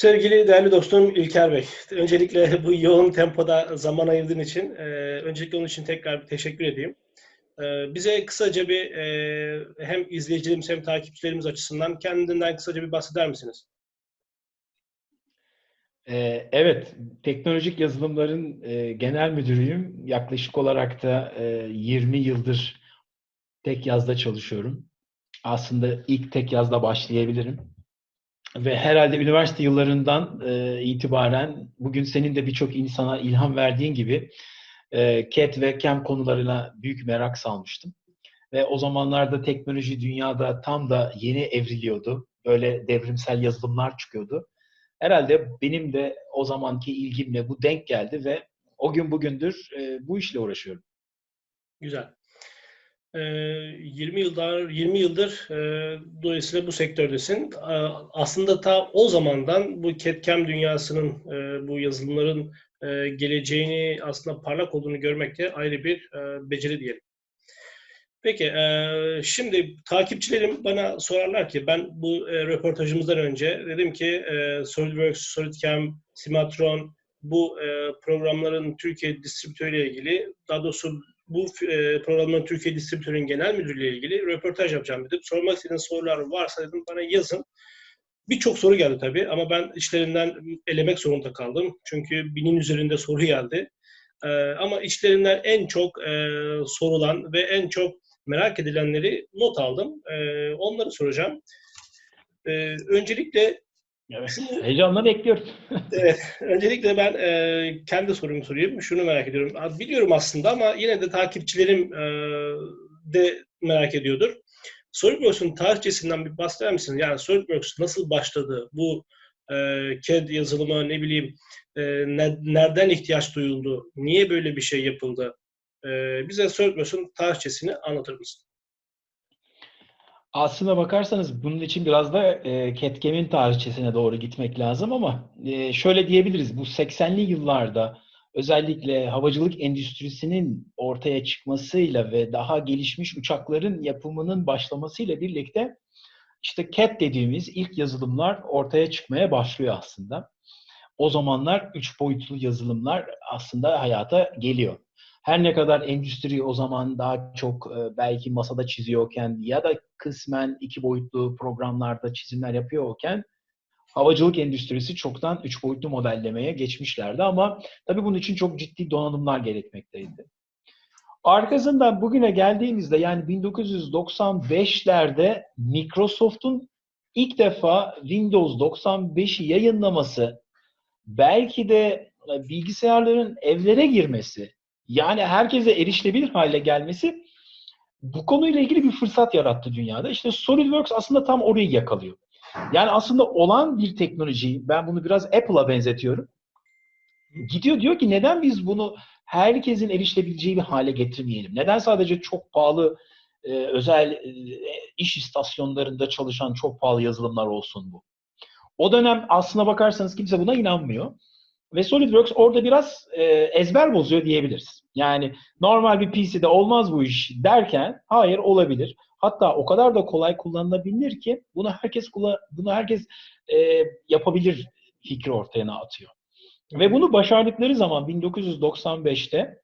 Sevgili değerli dostum İlker Bey, öncelikle bu yoğun tempoda zaman ayırdığın için, e, öncelikle onun için tekrar bir teşekkür edeyim. E, bize kısaca bir e, hem izleyicilerimiz hem takipçilerimiz açısından kendinden kısaca bir bahseder misiniz? Ee, Evet, teknolojik yazılımların e, genel müdürüyüm. Yaklaşık olarak da e, 20 yıldır tek yazda çalışıyorum. Aslında ilk tek yazda başlayabilirim. Ve herhalde üniversite yıllarından e, itibaren bugün senin de birçok insana ilham verdiğin gibi e, CAT ve CAM konularına büyük merak salmıştım. Ve o zamanlarda teknoloji dünyada tam da yeni evriliyordu. Böyle devrimsel yazılımlar çıkıyordu. Herhalde benim de o zamanki ilgimle bu denk geldi ve o gün bugündür e, bu işle uğraşıyorum. Güzel. E, 20 yıldır 20 yıldır e, dolayısıyla bu sektördesin. E, aslında ta o zamandan bu CAD/CAM dünyasının e, bu yazılımların e, geleceğini aslında parlak olduğunu görmek de ayrı bir e, beceri diyelim. Peki, e, şimdi takipçilerim bana sorarlar ki ben bu e, röportajımızdan önce dedim ki e, SolidWorks, SolidCam, Simatron bu e, programların Türkiye distribütörüyle ilgili, daha doğrusu bu e, programların Türkiye distribütörünün genel müdürlüğüyle ilgili röportaj yapacağım dedim. Sormak istediğiniz sorular varsa dedim bana yazın. Birçok soru geldi tabii ama ben içlerinden elemek zorunda kaldım. Çünkü binin üzerinde soru geldi. E, ama içlerinden en çok e, sorulan ve en çok merak edilenleri not aldım. E, onları soracağım. E, öncelikle Evet, heyecanla bekliyorum. evet, öncelikle ben e, kendi sorumu sorayım. Şunu merak ediyorum. Biliyorum aslında ama yine de takipçilerim e, de merak ediyordur. SolidWorks'un tarihçesinden bir bahseder misiniz? Yani SolidWorks nasıl başladı? Bu e, CAD yazılımı ne bileyim e, ne, nereden ihtiyaç duyuldu? Niye böyle bir şey yapıldı? E, bize SolidWorks'un tarihçesini anlatır mısın? Aslına bakarsanız bunun için biraz da e, CAD/CAM'in tarihçesine doğru gitmek lazım ama e, şöyle diyebiliriz. Bu 80'li yıllarda özellikle havacılık endüstrisinin ortaya çıkmasıyla ve daha gelişmiş uçakların yapımının başlamasıyla birlikte işte CAD dediğimiz ilk yazılımlar ortaya çıkmaya başlıyor aslında. O zamanlar üç boyutlu yazılımlar aslında hayata geliyor. Her ne kadar endüstri o zaman daha çok e, belki masada çiziyorken ya da kısmen iki boyutlu programlarda çizimler yapıyorken havacılık endüstrisi çoktan üç boyutlu modellemeye geçmişlerdi ama tabii bunun için çok ciddi donanımlar gerekmekteydi. Arkasından bugüne geldiğimizde yani 1995'lerde Microsoft'un ilk defa Windows 95'i yayınlaması belki de bilgisayarların evlere girmesi yani herkese erişilebilir hale gelmesi bu konuyla ilgili bir fırsat yarattı dünyada. İşte SolidWorks aslında tam orayı yakalıyor. Yani aslında olan bir teknolojiyi, ben bunu biraz Apple'a benzetiyorum. Gidiyor diyor ki neden biz bunu herkesin erişilebileceği bir hale getirmeyelim? Neden sadece çok pahalı e, özel e, iş istasyonlarında çalışan çok pahalı yazılımlar olsun bu? O dönem aslına bakarsanız kimse buna inanmıyor. Ve SolidWorks orada biraz e, ezber bozuyor diyebiliriz. Yani normal bir PC'de olmaz bu iş derken hayır olabilir. Hatta o kadar da kolay kullanılabilir ki bunu herkes bunu herkes e, yapabilir fikri ortaya atıyor. Ve bunu başardıkları zaman 1995'te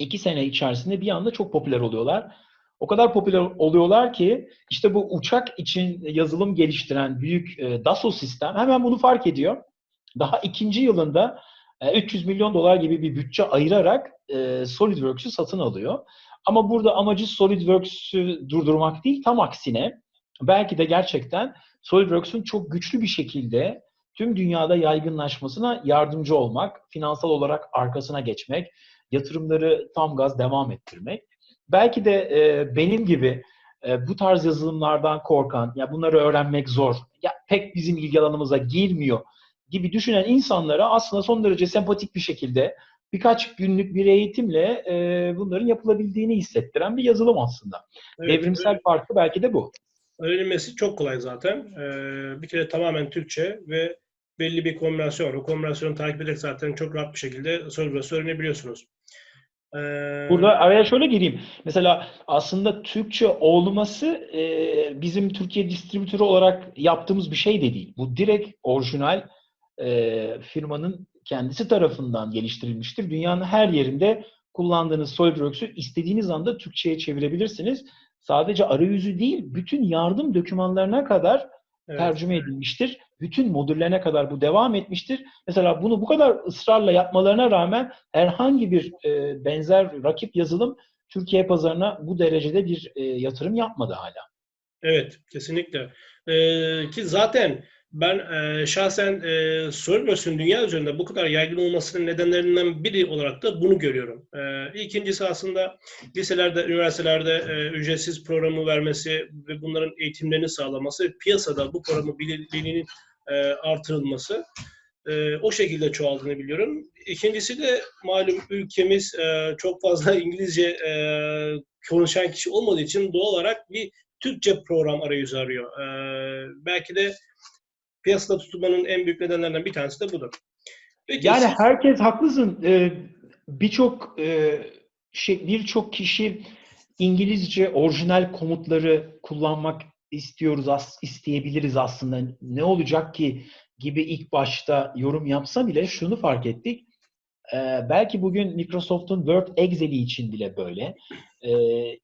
iki sene içerisinde bir anda çok popüler oluyorlar. O kadar popüler oluyorlar ki işte bu uçak için yazılım geliştiren büyük e, Dassault sistem hemen bunu fark ediyor daha ikinci yılında 300 e, milyon dolar gibi bir bütçe ayırarak e, SolidWorks'ü satın alıyor. Ama burada amacı SolidWorks'ü durdurmak değil, tam aksine belki de gerçekten SolidWorks'un çok güçlü bir şekilde tüm dünyada yaygınlaşmasına yardımcı olmak, finansal olarak arkasına geçmek, yatırımları tam gaz devam ettirmek. Belki de e, benim gibi bu tarz yazılımlardan korkan, ya bunları öğrenmek zor, ya pek bizim ilgi alanımıza girmiyor gibi düşünen insanlara aslında son derece sempatik bir şekilde birkaç günlük bir eğitimle e, bunların yapılabildiğini hissettiren bir yazılım aslında. Evet, Devrimsel öyle, farkı belki de bu. Öğrenilmesi çok kolay zaten. Ee, bir kere tamamen Türkçe ve belli bir kombinasyon var. O kombinasyonu takip ederek zaten çok rahat bir şekilde soru öğrenebiliyorsunuz. Ee... Burada araya şöyle gireyim. Mesela aslında Türkçe olması e, bizim Türkiye distribütörü olarak yaptığımız bir şey de değil. Bu direkt orijinal e, firmanın kendisi tarafından geliştirilmiştir. Dünyanın her yerinde kullandığınız SolidWorks'ü istediğiniz anda Türkçe'ye çevirebilirsiniz. Sadece arayüzü değil, bütün yardım dokümanlarına kadar Evet. tercüme edilmiştir. Bütün modüllerine kadar bu devam etmiştir. Mesela bunu bu kadar ısrarla yapmalarına rağmen herhangi bir e, benzer rakip yazılım Türkiye pazarına bu derecede bir e, yatırım yapmadı hala. Evet, kesinlikle. Ee, ki zaten ben e, şahsen e, SolidWorks'ün dünya üzerinde bu kadar yaygın olmasının nedenlerinden biri olarak da bunu görüyorum. E, ikincisi aslında liselerde, üniversitelerde e, ücretsiz programı vermesi ve bunların eğitimlerini sağlaması, piyasada bu programın bilinirliğinin e, artırılması e, o şekilde çoğaldığını biliyorum. İkincisi de malum ülkemiz e, çok fazla İngilizce e, konuşan kişi olmadığı için doğal olarak bir Türkçe program arayüzü arıyor. Ee, belki de piyasada tutulmanın en büyük nedenlerinden bir tanesi de budur. Peki, Yani siz- herkes haklısın. Ee, birçok e, şey birçok kişi İngilizce orijinal komutları kullanmak istiyoruz, as- isteyebiliriz aslında. Ne olacak ki gibi ilk başta yorum yapsa bile şunu fark ettik. Ee, belki bugün Microsoft'un Word Excel'i için bile böyle. Ee,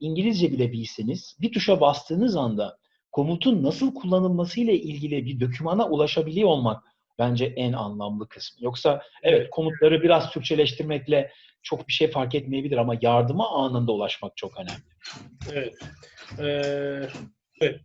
İngilizce bile bilseniz bir tuşa bastığınız anda komutun nasıl kullanılması ile ilgili bir dokümana ulaşabiliyor olmak bence en anlamlı kısmı. Yoksa evet komutları biraz Türkçeleştirmekle çok bir şey fark etmeyebilir ama yardıma anında ulaşmak çok önemli. Evet. Ee, evet.